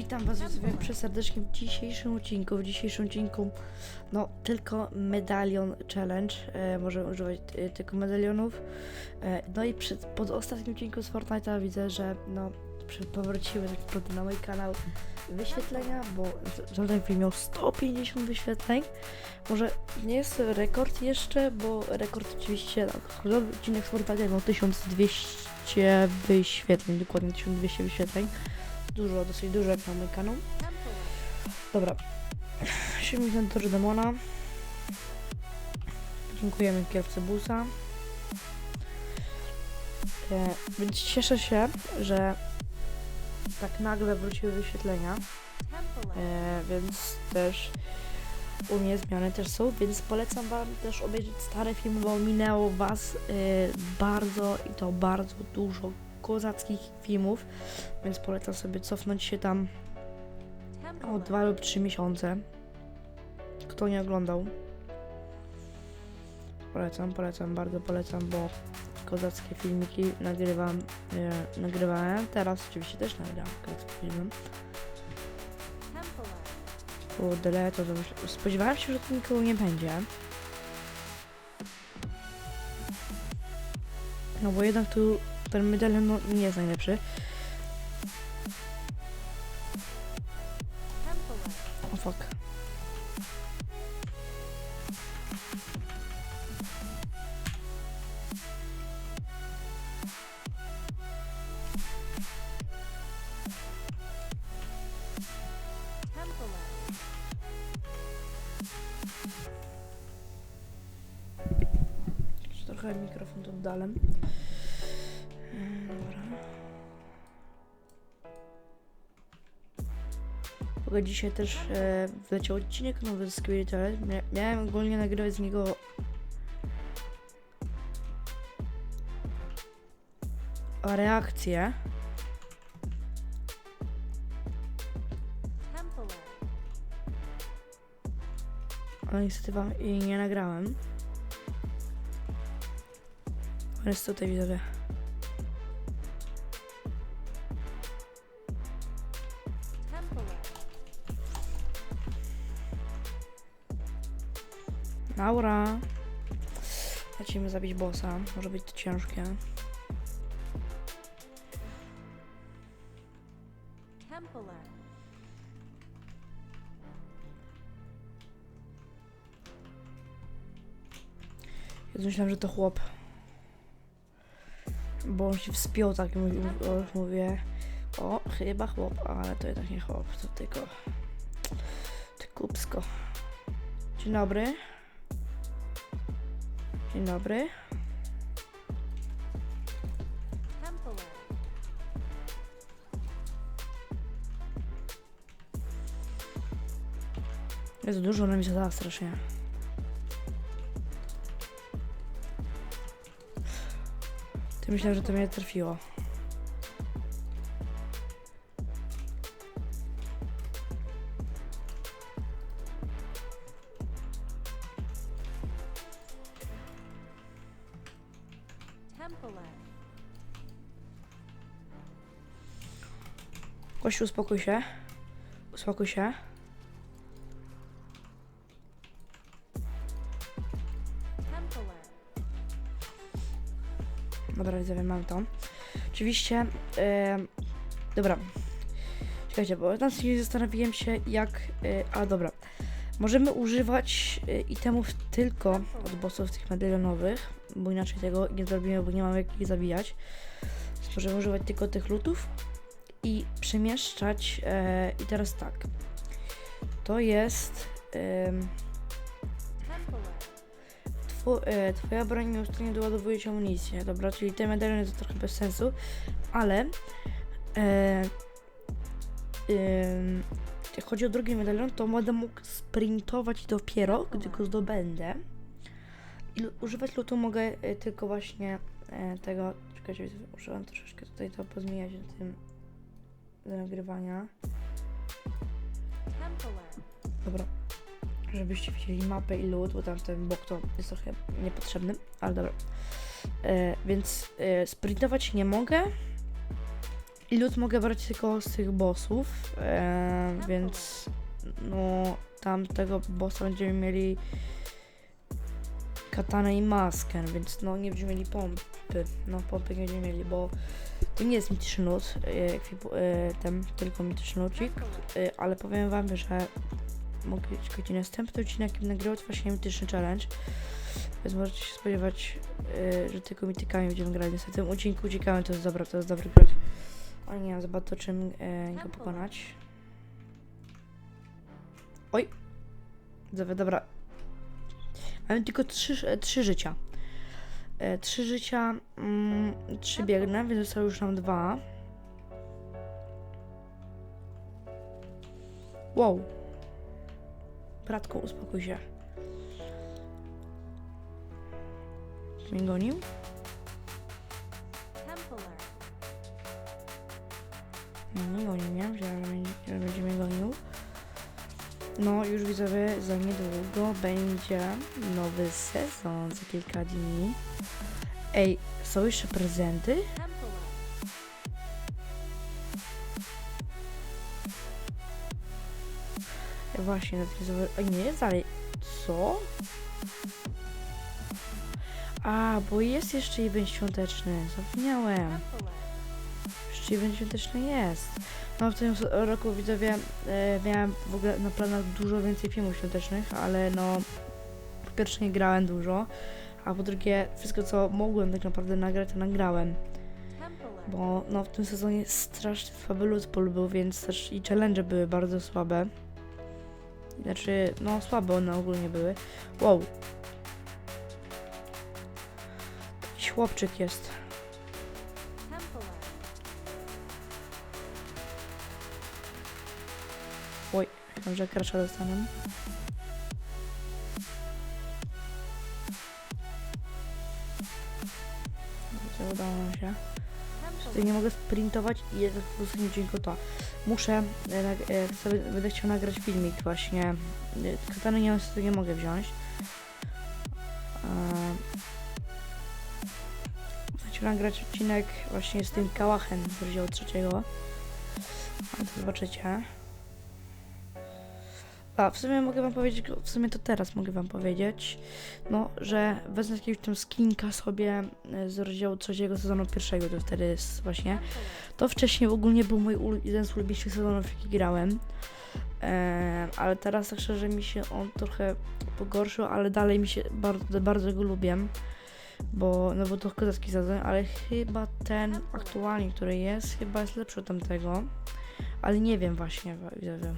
Witam Was widzowie przeserdecznie w dzisiejszym odcinku. W dzisiejszym odcinku no tylko medalion challenge. E, możemy używać e, tylko medalionów. E, no i przed, pod ostatnim odcinku z Fortnite'a widzę, że no powróciły tak naprawdę na mój kanał wyświetlenia, bo żaden film miał 150 wyświetleń. Może nie jest rekord jeszcze, bo rekord oczywiście, no, odcinek z Fortnite'a miał 1200 wyświetleń, dokładnie 1200 wyświetleń dużo, dosyć dużo jak mój kanał. Dobra. 70 do demona. Dziękujemy kierowcy busa. E, więc cieszę się, że tak nagle wróciły wyświetlenia. E, więc też u mnie zmiany też są, więc polecam Wam też obejrzeć stare filmy, bo minęło Was e, bardzo i to bardzo dużo kozackich filmów, więc polecam sobie cofnąć się tam o dwa lub trzy miesiące. Kto nie oglądał? Polecam, polecam, bardzo polecam, bo kozackie filmiki nagrywam, e, nagrywałem. Teraz oczywiście też nagrywam kozackie filmy. Kurde, to. Spodziewałem się, że tu nikogo nie będzie. No bo jednak tu ten medalion no, nie jest najlepszy. O fuck. Jeszcze Trochę mikrofon tu ogóle dzisiaj też e, wleciał odcinek nowy z. Mia miałem ogólnie nagrywać z niego reakcję. Ale niestety wam jej nie nagrałem. On jest tutaj widzowie. Laura. Lecimy zabić bossa. Może być to ciężkie. Ja myślałem, że to chłop. Bo on się wspiął tak już mówię. O, chyba chłop, ale to jednak nie chłop, to tylko. Ty kupsko. Dzień dobry. Dzień dobry. Jest dużo, ona mi zadała strasznie. Ty myślałem, że to mnie trafiło. Kościół, uspokój się. Uspokój się. Dobra, widzowie, mam to. Oczywiście, e, dobra. Czekajcie, bo tam zastanowiłem się, jak. E, a dobra. Możemy używać e, itemów tylko od bossów tych medalionowych, bo inaczej tego nie zrobimy, bo nie mamy jak ich zabijać. Więc możemy używać tylko tych lutów i przemieszczać. E, I teraz tak. To jest. em, Two, e, twoja broń nieustannie doładowuje ci amunicję. Dobra, czyli te medaliony to trochę bez sensu, ale e, ym, jak chodzi o drugi medalion, to będę mógł sprintować dopiero, gdy go zdobędę. I używać lutu mogę e, tylko właśnie e, tego. Czekajcie, użyłem troszeczkę tutaj to pozmieniać tym do nagrywania. Dobra. Żebyście widzieli mapę i lód, bo tam ten bok to jest trochę niepotrzebny, ale dobra. E, więc e, sprintować nie mogę. I lód mogę brać tylko z tych bossów, e, więc no tam tego bossa będziemy mieli katanę i maskę, więc no nie będziemy mieli pompy. No pompy nie będziemy mieli, bo to nie jest mityczny lód, e, e, ten tylko mityczny ludzik, e, ale powiem wam, że mogę czekać następny odcinek i nagrywać właśnie mityczny challenge. Więc możecie się spodziewać, y, że tylko mitykami będziemy grali. Niestety w tym odcinku uciekamy, to jest dobra, to jest dobry grać. Ale nie mam za bardzo czym y, go pokonać. Oj! Dobra, dobra. Mamy tylko trzy, e, trzy życia. E, trzy życia, mm, trzy biegnę, więc zostały już nam dwa. Wow. Bratku, uspokój się. Mnie gonił? Nie gonił mnie, że będzie, że będzie mnie gonił. No, już widzowie, za niedługo będzie nowy sezon za kilka dni. Ej, są jeszcze prezenty? Właśnie, na zobaczy... A nie, dalej. Co? A, bo jest jeszcze event świąteczny. Zapomniałem. Event świąteczny jest. No w tym roku widzowie e, miałem w ogóle na planach dużo więcej filmów świątecznych, ale no po pierwsze nie grałem dużo, a po drugie wszystko co mogłem tak naprawdę nagrać to nagrałem, bo no w tym sezonie strasznie słaby lud był, więc też i challenge były bardzo słabe. Znaczy, no słabe one ogólnie były. Wow. Jakiś chłopczyk jest. Oj, myślałem, że krasza dostanę. Dobrze, udało nam się. Tutaj nie mogę sprintować i jest po prostu to. Muszę, e, e, sobie, będę chciał nagrać filmik właśnie. E, Katany nie, niestety nie mogę wziąć. E, Chcę nagrać odcinek właśnie z tym kałachem z rozdziału trzeciego. To zobaczycie. A, w sumie mogę wam powiedzieć, w sumie to teraz mogę wam powiedzieć, no, że wezmę jakiegoś tam skinka sobie e, z rozdziału trzeciego sezonu pierwszego, to wtedy jest właśnie. To wcześniej ogólnie był mój jeden z ulubieńszych sezonów, jaki grałem. E, ale teraz tak szczerze mi się on trochę pogorszył, ale dalej mi się bardzo, bardzo go lubię. Bo, no bo to kozacki sezon, ale chyba ten aktualnie, który jest, chyba jest lepszy od tamtego. Ale nie wiem właśnie, widzowie.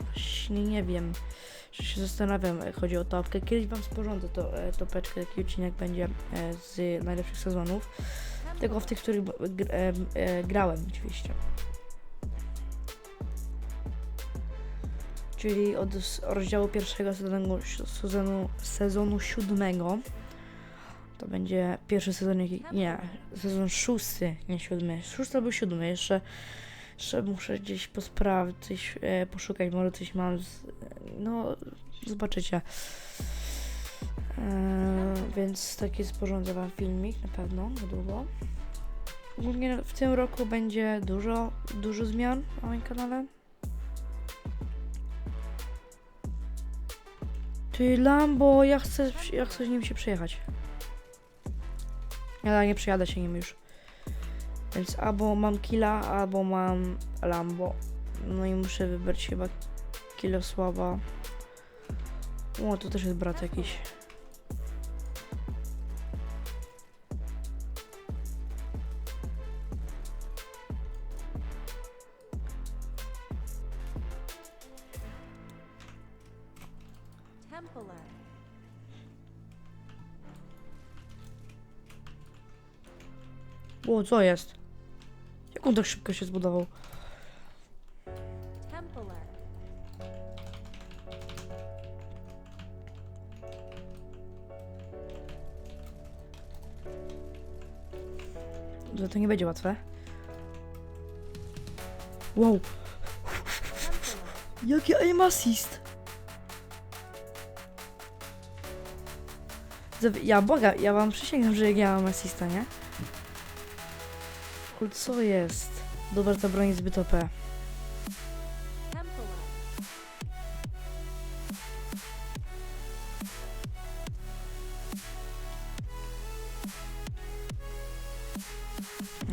Właśnie nie wiem. Że się zastanawiam, jak chodzi o topkę. Kiedyś wam sporządzę to, e, topeczkę, taki odcinek będzie e, z najlepszych sezonów. Tylko w tych, których b- gr- e, e, grałem oczywiście. Czyli od rozdziału pierwszego sezonu, sezonu, sezonu siódmego. To będzie pierwszy sezon, jaki, nie, sezon szósty, nie siódmy. Szósty albo siódmy, jeszcze, jeszcze muszę gdzieś posprawdzić, e, poszukać, może coś mam, z, no zobaczycie. E, więc taki sporządzę wam filmik na pewno, niedługo. Ogólnie w tym roku będzie dużo, dużo zmian na moim kanale. Ty Lambo, ja chcę, ja chcę z nim się przejechać. Ja nie przejadę się nim już. Więc albo mam killa, albo mam Lambo. No i muszę wybrać chyba Kilosława. O, tu też jest brat jakiś. O, co jest? On tak szybko się zbudował? Że to nie będzie łatwe. Wow, jaki aim assist! Ja Boga, ja wam przysięgam, że jak ja mam assista, nie? Ale co jest? Dobra, ta broń zbyt OP. No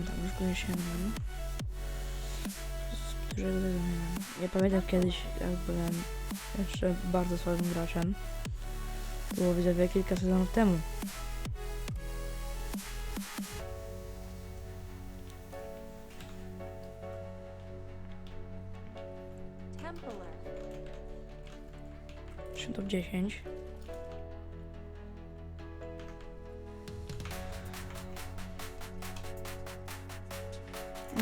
tak, już go zrozumiałem. Ja pamiętam kiedyś, jak byłem jeszcze bardzo słabym graczem. To było widzowie kilka sezonów temu. 3 top 10.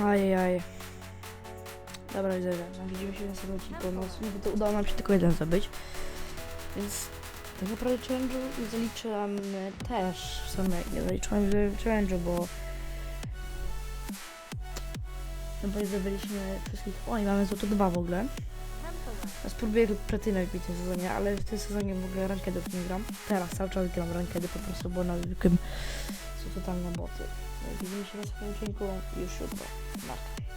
Ajajaj. Dobra, widzę, widzimy się na następnym odcinku. No, to udało nam się tylko jeden zdobyć. Więc tak naprawdę challenge'u nie zaliczam e, też w sumie. Nie zaliczyłam challenge'u, bo no bo zdobyliśmy wszystkich. Oj, mamy złoto dwa w ogóle. Ja spróbuję platynek w tym sezonie, ale w tym sezonie w ogóle rankedę nie gram. Teraz cały czas gram rankedy po prostu, bo na zwykłym są totalne boty. No Widzimy się na następnym odcinku już jutro. Narka.